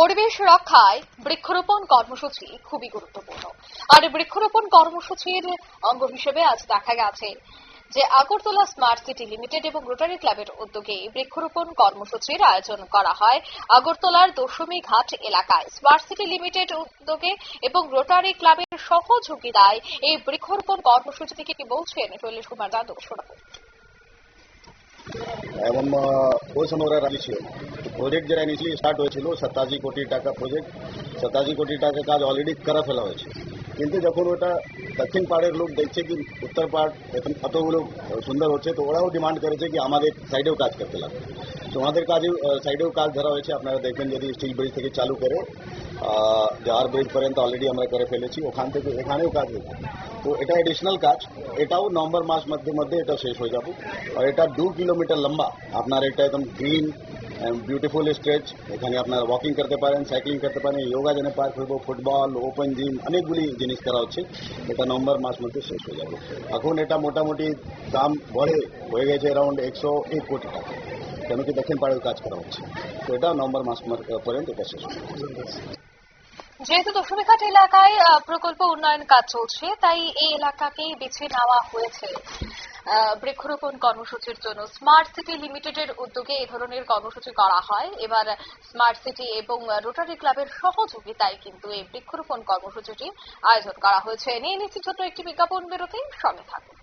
পরিবেশ রক্ষায় বৃক্ষরোপণ কর্মসূচি খুবই গুরুত্বপূর্ণ। আর বৃক্ষরোপণ কর্মসূচির অঙ্গ হিসেবে আজ দেখা গেছে যে আগরতলা স্মার্ট সিটি লিমিটেড এবং রোটারি ক্লাবের উদ্যোগে বৃক্ষরোপণ কর্মসূচির আয়োজন করা হয় আগরতলার দশমী ঘাট এলাকায়। স্মার্ট সিটি লিমিটেড উদ্যোগে এবং রোটারি ক্লাবের সহযোগিতায় এই বৃক্ষরোপণ কর্মসূচি থেকে কি বলছেন শৈলেশ কুমার যাদব শোনাবো। એવમ કોસમગ્ર રાજીશીઓ પ્રોજેક્ટ જે રાજીશી સ્ટાર્ટ હોય છે સત્તાજી કોટી ટાકા પ્રોજેક્ટ સત્તાજી કોટી ટાકા કાજ ઓલરેડી કરફેલા હોય છે কিন্তু যখন ওটা দক্ষিণ পাড়ের লোক দেখছে কি উত্তর পাড় এখন কতগুলো সুন্দর হচ্ছে, তো ওরাও ডিমান্ড করেছে কি আমাদের সাইডেও কাজ করতে লাগবে। তো ওনাদের কাজেও সাইডেও কাজ ধরা হয়েছে। আপনারা দেখবেন যদি স্টিল ব্রিজ থেকে চালু করে যাওয়ার ব্রিজ পর্যন্ত অলরেডি আমরা করে ফেলেছি, ওখান থেকে এখানেও কাজ হয়েছে তো এটা এডিশনাল কাজ। এটাও নভেম্বর মাস মধ্যে মধ্যে এটা শেষ হয়ে যাবে। আর এটা দু কিলোমিটার লম্বা। আপনার এটা একদম গ্রিন বিউটিফুল স্ট্রেচ এখানে আপনার ওয়াকিং করতে পারেন সাইক্লিং করতে পারেন যোগা জেনে পার্ক হইব ফুটবল ওপেন জিম অনেকগুলি জিনিস করা হচ্ছে। এটা নভেম্বর মাস মধ্যে শেষ হয়ে যাবে। এখন এটা মোটামুটি দাম বড়ে হয়ে গেছে অ্যারাউন্ড একশো এক কোটি টাকা। কেন কি দক্ষিণ পাড়ের কাজ করা হচ্ছে। তো এটা নভেম্বর মাস পর্যন্ত এটা শেষ যেহেতু দশমীঘাট এলাকায় প্রকল্প উন্নয়ন কাজ চলছে, তাই এই এলাকাকেই বেছে নেওয়া হয়েছে। বৃক্ষরোপণ কর্মসূচির জন্য স্মার্ট সিটি লিমিটেডের উদ্যোগে এ ধরনের কর্মসূচি করা হয়। এবার স্মার্ট সিটি এবং রোটারি ক্লাবের সহযোগিতায় কিন্তু এই বৃক্ষরোপণ কর্মসূচিটি আয়োজন করা হয়েছে। নিয়ে নিচ্ছি ছোট্ট একটি বিজ্ঞাপন বিরতি সঙ্গে থাকুন।